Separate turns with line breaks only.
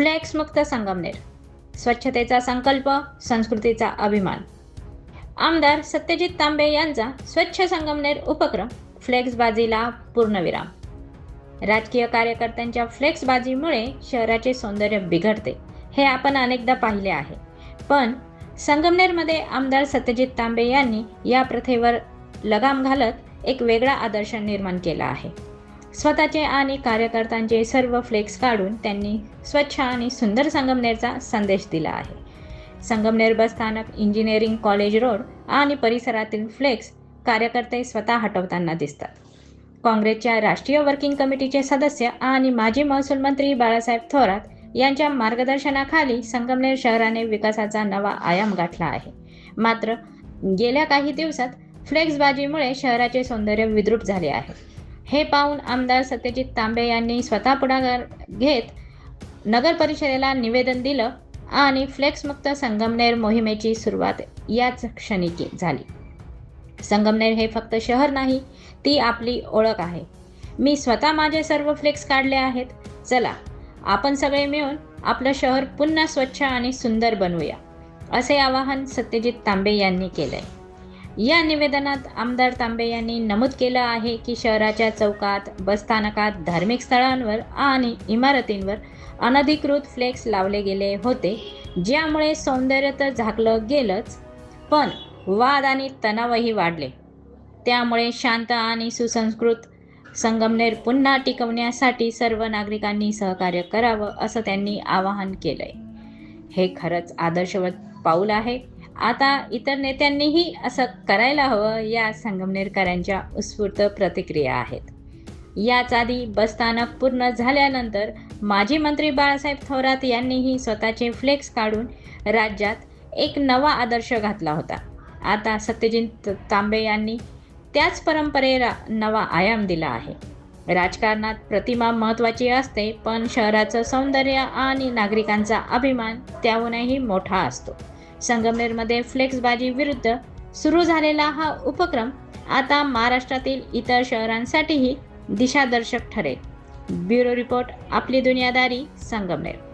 फ्लेक्समुक्त संगमनेर स्वच्छतेचा संकल्प संस्कृतीचा अभिमान. आमदार सत्यजित तांबे यांचा स्वच्छ संगमनेर उपक्रम फ्लेक्सबाजीला पूर्णविराम. राजकीय कार्यकर्त्यांच्या फ्लेक्सबाजीमुळे शहराचे सौंदर्य बिघडते हे आपण अनेकदा पाहिले आहे. पण संगमनेरमध्ये आमदार सत्यजित तांबे यांनी या प्रथेवर लगाम घालत एक वेगळा आदर्श निर्माण केला आहे. स्वतःचे आणि कार्यकर्त्यांचे सर्व फ्लेक्स काढून त्यांनी स्वच्छ आणि सुंदर संगमनेरचा संदेश दिला आहे. संगमनेर बस स्थानक इंजिनिअरिंग कॉलेज रोड आणि परिसरातील फ्लेक्स कार्यकर्ते स्वतः हटवताना दिसतात. काँग्रेसच्या राष्ट्रीय वर्किंग कमिटीचे सदस्य आणि माजी महसूल मंत्री बाळासाहेब थोरात यांच्या मार्गदर्शनाखाली संगमनेर शहराने विकासाचा नवा आयाम गाठला आहे. मात्र गेल्या काही दिवसात फ्लेक्सबाजीमुळे शहराचे सौंदर्य विद्रूप झाले आहे. हे पाहून आमदार सत्यजित तांबे यांनी स्वतः पुढाकार घेत नगर परिषदेला निवेदन दिलं आणि फ्लेक्समुक्त संगमनेर मोहिमेची सुरुवात याच क्षणी झाली. संगमनेर हे फक्त शहर नाही ती आपली ओळख आहे. मी स्वतः माझे सर्व फ्लेक्स काढले आहेत. चला आपण सगळे मिळून आपलं शहर पुन्हा स्वच्छ आणि सुंदर बनवूया असे आवाहन सत्यजित तांबे यांनी केलंय. या निवेदनात आमदार तांबे यांनी नमूद केलं आहे की शहराच्या चौकात बसस्थानकात धार्मिक स्थळांवर आणि इमारतींवर अनधिकृत फ्लेक्स लावले गेले होते ज्यामुळे सौंदर्य तर झाकलं गेलंच पण वाद आणि तणावही वाढले. त्यामुळे शांत आणि सुसंस्कृत संगमनेर पुन्हा टिकवण्यासाठी सर्व नागरिकांनी सहकार्य करावं असं त्यांनी आवाहन केलंय. हे खरंच आदर्शवत पाऊल आहे. आता इतर नेत्यांनीही असं करायला हवं या संगमनेरकरांच्या उत्स्फूर्त प्रतिक्रिया आहेत. याच आधी बसस्थानक पूर्ण झाल्यानंतर माजी मंत्री बाळासाहेब थोरात यांनीही स्वतःचे फ्लेक्स काढून राज्यात एक नवा आदर्श घातला होता. आता सत्यजित तांबे यांनी त्याच परंपरेला नवा आयाम दिला आहे. राजकारणात प्रतिमा महत्त्वाची असते पण शहराचं सौंदर्य आणि नागरिकांचा अभिमान त्याहूनही मोठा असतो. संगमनेरमध्ये फ्लेक्सबाजी विरुद्ध सुरू झालेला हा उपक्रम आता महाराष्ट्रातील इतर शहरांसाठीही दिशादर्शक ठरेल. ब्युरो रिपोर्ट आपली दुनियादारी संगमनेर.